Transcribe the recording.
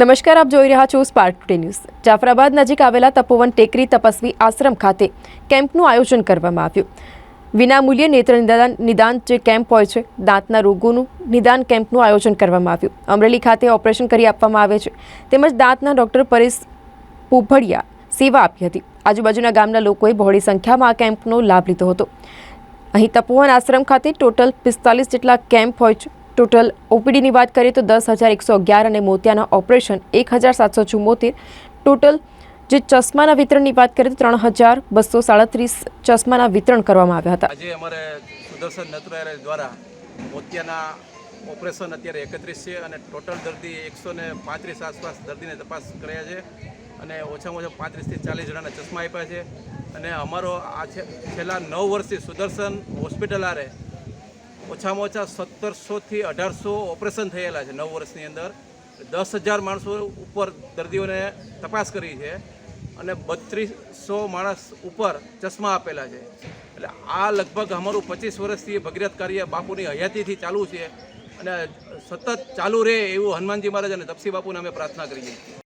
નમસ્કાર, આપ જોઈ રહ્યા છો સ્પાર્ક ટુડે ન્યૂઝ જાફરાબાદ નજીક આવેલા તપોવન ટેકરી તપસ્વી આશ્રમ ખાતે કેમ્પનું આયોજન કરવામાં આવ્યું. વિનામૂલ્યે નેત્ર નિદાન નિદાન જે કેમ્પ હોય છે, દાંતના રોગોનું નિદાન કેમ્પનું આયોજન કરવામાં આવ્યું. અમરેલી ખાતે ઓપરેશન કરી આપવામાં આવે છે. તેમજ દાંતના ડૉક્ટર પરેશ પુભડિયા સેવા આપી હતી. આજુબાજુના ગામના લોકોએ બહોળી સંખ્યામાં આ કેમ્પનો લાભ લીધો હતો. અહીં તપોવન આશ્રમ ખાતે ટોટલ પિસ્તાલીસ જેટલા કેમ્પ હોય છે. ટોટલ ઓપીડીની વાત કરીએ તો દસ હજાર એકસો અગિયાર અને મોતિયાના ઓપરેશન એક હજાર સાતસો ચુમ્મોતેર ટોટલ જે ચશ્માના વિતરણની વાત કરીએ તો ત્રણ હજાર બસો સાડત્રીસ ચશ્માના વિતરણ કરવામાં આવ્યા હતા. આજે અમારે સુદર્શન નેત્રાલય દ્વારા મોતિયાના ઓપરેશન અત્યારે એકત્રીસ છે અને ટોટલ દર્દી એકસો ને પાંત્રીસ આસપાસ દર્દીને તપાસ કર્યા છે અને ઓછામાં ઓછા પાંત્રીસથી ચાલીસ જણાને ચશ્મા આપ્યા છે. અને અમારો આ છેલ્લા નવ વર્ષથી સુદર્શન હોસ્પિટલ આરે ઓછામાં ઓછા સત્તરસોથી અઢારસો ઓપરેશન થયેલા છે નવ વર્ષની અંદર. દસ હજાર માણસો ઉપર દર્દીઓને તપાસ કરી છે અને બત્રીસો માણસ ઉપર ચશ્મા આપેલા છે. એટલે આ લગભગ અમારું પચીસ વર્ષથી ભગીરથ કાર્ય બાપુની હયાતીથી ચાલુ છે અને સતત ચાલુ રહે એવું હનુમાનજી મહારાજ અને તપસી બાપુને અમે પ્રાર્થના કરીએ છીએ.